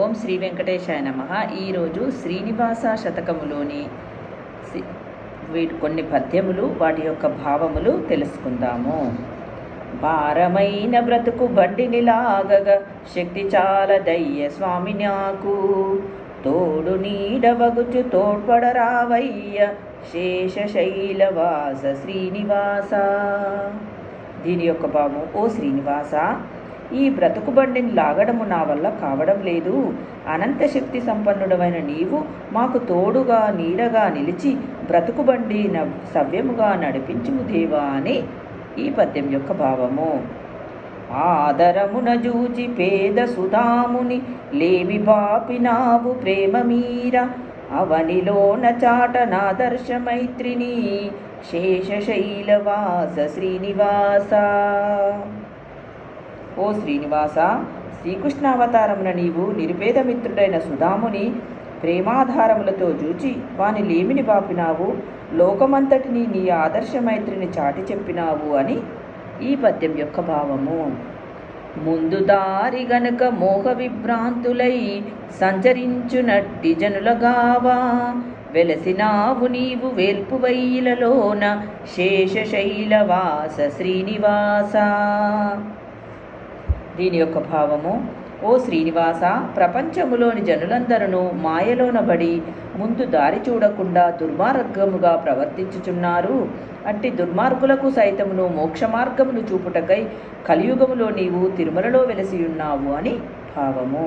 ఓం శ్రీ వెంకటేశాయ నమ. ఈరోజు శ్రీనివాస శతకములోని వీటి కొన్ని పద్యములు వాటి యొక్క భావములు తెలుసుకుందాము. భారమైన బ్రతుకు బండిని లాగగా శక్తి చాలదయ్య స్వామి నాకు. తోడు నీడవగుచు తోడ్పడరావయ్య శేషశైలవాస శ్రీనివాస. దీని యొక్క భావం ఓ శ్రీనివాస ఈ బ్రతుకు బండిని లాగడము నా వల్ల కావడం లేదు. అనంత శక్తి సంపన్నుడమైన నీవు మాకు తోడుగా నీడగా నిలిచి బ్రతుకు బండి న- సవ్యముగా నడిపించుము దేవా అని ఈ పద్యం యొక్క భావము. ఆదరమున జూచి పేద సుధాముని లేవి బాపినావు ప్రేమ మీర. అవనిలోన చాట నాదర్శ మైత్రిని శేషశైలవాస శ్రీనివాస. ఓ శ్రీనివాస శ్రీకృష్ణావతారమున నీవు నిరుపేద మిత్రుడైన సుధాముని ప్రేమాధారములతో జూచి వాని లేమిని బాపినావు? లోకమంతటిని నీ ఆదర్శ మైత్రిని చాటి చెప్పినావు అని ఈ పద్యం యొక్క భావము. ముందు దారి గనుక మోహ విభ్రాంతులై సంచరించునట్టి జనులగావా వెలసినావు నీవు వేల్పు వైలలోన శేషశైలవాస శ్రీనివాస. దీని యొక్క భావము ఓ శ్రీనివాస ప్రపంచములోని జనులందరూ మాయలోనబడి ముందు దారి చూడకుండా దుర్మార్గముగా ప్రవర్తించుచున్నారు. అట్టి దుర్మార్గులకు సైతమును మోక్ష మార్గమును చూపుటకై కలియుగములో నీవు తిరుమలలో వెలసి ఉన్నావు అని భావము.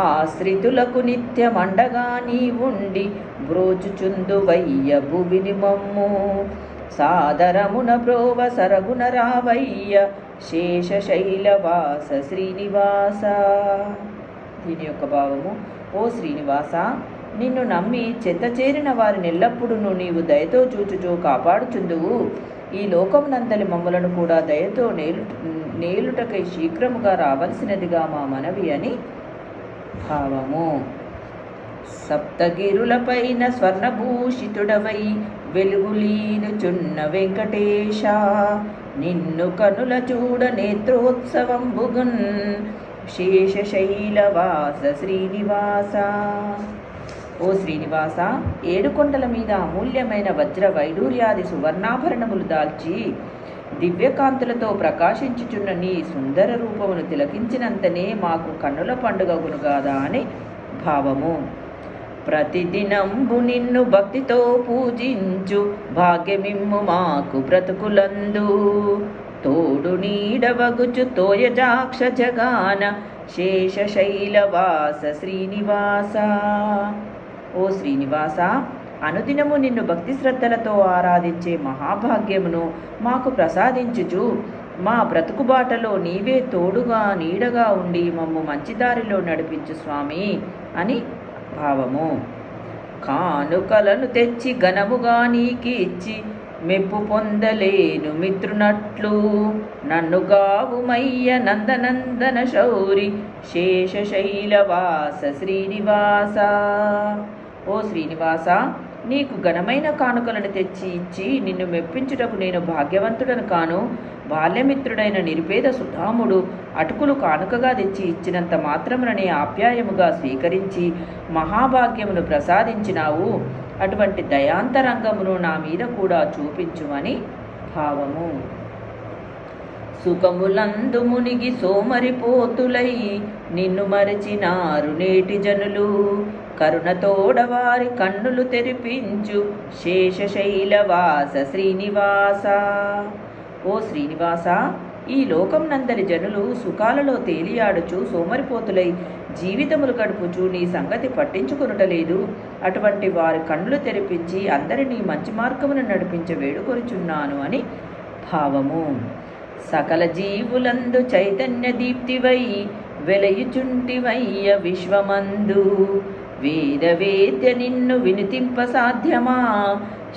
ఆశ్రితులకు నిత్యమండగా నీవుండి బ్రోచుచుందు వయ్య భువిని మమ్ము సాదరమున ప్రోవ సరగుణ రావయ్య శేషశైలవాస శ్రీనివాస. దీని యొక్క భావము ఓ శ్రీనివాస నిన్ను నమ్మి చెత్త చేరిన వారిని ఎల్లప్పుడూ నీవు దయతో చూచుచూ కాపాడుచుందువు. ఈ లోకమునందలి మమ్మలను కూడా దయతో నేలు నేలుటకై శీఘ్రముగా రావలసినదిగా మా మనవి అని భావము. సప్తగిరులపైన స్వర్ణభూషితుడవై వెలుగులీనుచున్న వెంకటేశ నిన్ను కనుల చూడ నేత్రోత్సవం భుగున్ శేషశైలవాస శ్రీనివాస. ఓ శ్రీనివాస ఏడుకొండల మీద అమూల్యమైన వజ్ర వైడూర్యాది సువర్ణాభరణములు దాల్చి దివ్యకాంతులతో ప్రకాశించుచున్న నీ సుందర రూపమును తిలకించినంతనే మాకు కన్నుల పండుగ గునుగాదా అని భావము. ప్రతిదినంబు నిన్ను భక్తితో పూజించు. భాగ్యమిమ్ము మాకు బ్రతుకులందు. తోడు నీడవగుచు తోయజాక్ష జగాన. శేషశైలవాస శ్రీనివాస. ఓ శ్రీనివాస అనుదినము నిన్ను భక్తి శ్రద్ధలతో ఆరాధించే మహాభాగ్యమును మాకు ప్రసాదించుచు. మా బ్రతుకుబాటలో నీవే తోడుగా నీడగా ఉండి మమ్ము మంచి దారిలో నడిపించు స్వామి అని భావము. కానుకలను తెచ్చి ఘనముగా నీకి ఇచ్చి మెప్పు పొందలేను మిత్రునట్లు. నన్ను గావుమయ్య నందనందన శౌరి శేషశైలవాస శ్రీనివాస. ఓ శ్రీనివాస నీకు ఘనమైన కానుకలను తెచ్చి ఇచ్చి నిన్ను మెప్పించుటకు నేను భాగ్యవంతుడను కాను. బాల్యమిత్రుడైన నిరుపేద సుధాముడు అటుకులు కానుకగా తెచ్చి ఇచ్చినంత మాత్రముననే ఆప్యాయముగా స్వీకరించి మహాభాగ్యమును ప్రసాదించినావు. అటువంటి దయాంతరంగమును నా మీద కూడా చూపించుమని భావము. సుఖములందు మునిగి సోమరిపోతులై నిన్ను మరచినారు నేటి జనులు. కరుణతోడవారి కన్నులు తెరిపించు శేషశైలవాస శ్రీనివాస. ఓ శ్రీనివాస ఈ లోకం నందరి జనులు సుఖాలలో తేలియాడుచు సోమరిపోతులై జీవితములు గడుపుచు నీ సంగతి పట్టించుకొనుటలేదు. అటువంటి వారి కన్నులు తెరిపించి అందరినీ మంచి మార్గమును నడిపించ వేడుకొనుచున్నాను అని భావము. సకల జీవులందు చైతన్య దీప్తివై వెలయుచుంటివయ్య విశ్వమందు. వేద వేద్య నిన్ను వినుతింప సాధ్యమా?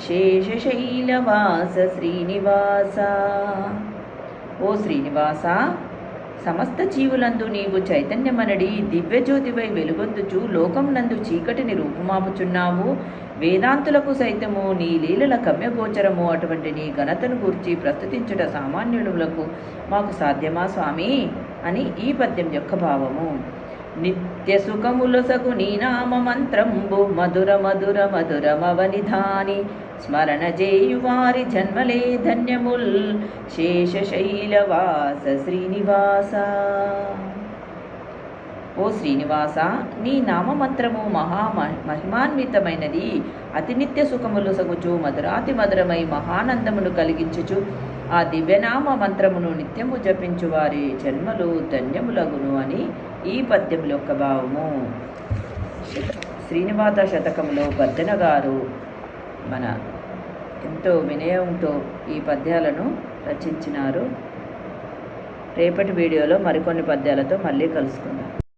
శేషశైలవాస శ్రీనివాస. ఓ శ్రీనివాస సమస్త జీవులందు నీవు చైతన్యమనడి దివ్యజ్యోతివై వెలుగొందుచు లోకమునందు చీకటిని రూపుమాపుచున్నావు. వేదాంతులకు సైతము నీ లీలల గమ్యగోచరము అటువంటి నీ ఘనతను గూర్చి ప్రస్తుతించుట సామాన్యులకు మాకు సాధ్యమా స్వామి? అని ఈ పద్యం యొక్క భావము. నిత్య సుఖములసగు నీ నామ మంత్రంబు మధుర మధుర మధురమవనిధాని స్మరణ చేయువారి జన్మలే ధన్యముల్. శేషశైలవాస శ్రీనివాస. ఓ శ్రీనివాస నీ నామమంత్రము మహా మహిమాన్వితమైనది. అతి నిత్య సుఖములు సగుచు మధురాతి మధురమై మహానందమును కలిగించుచు ఆ దివ్యనామ మంత్రమును నిత్యము జపించు వారి జన్మలు ధన్యములగును అని ఈ పద్యం యొక్క భావము. శ్రీనివాస శతకంలో బద్దెన గారు మన ఎంతో వినయంతో ఈ పద్యాలను రచించినారు. రేపటి వీడియోలో మరికొన్ని పద్యాలతో మళ్ళీ కలుసుకుందాం.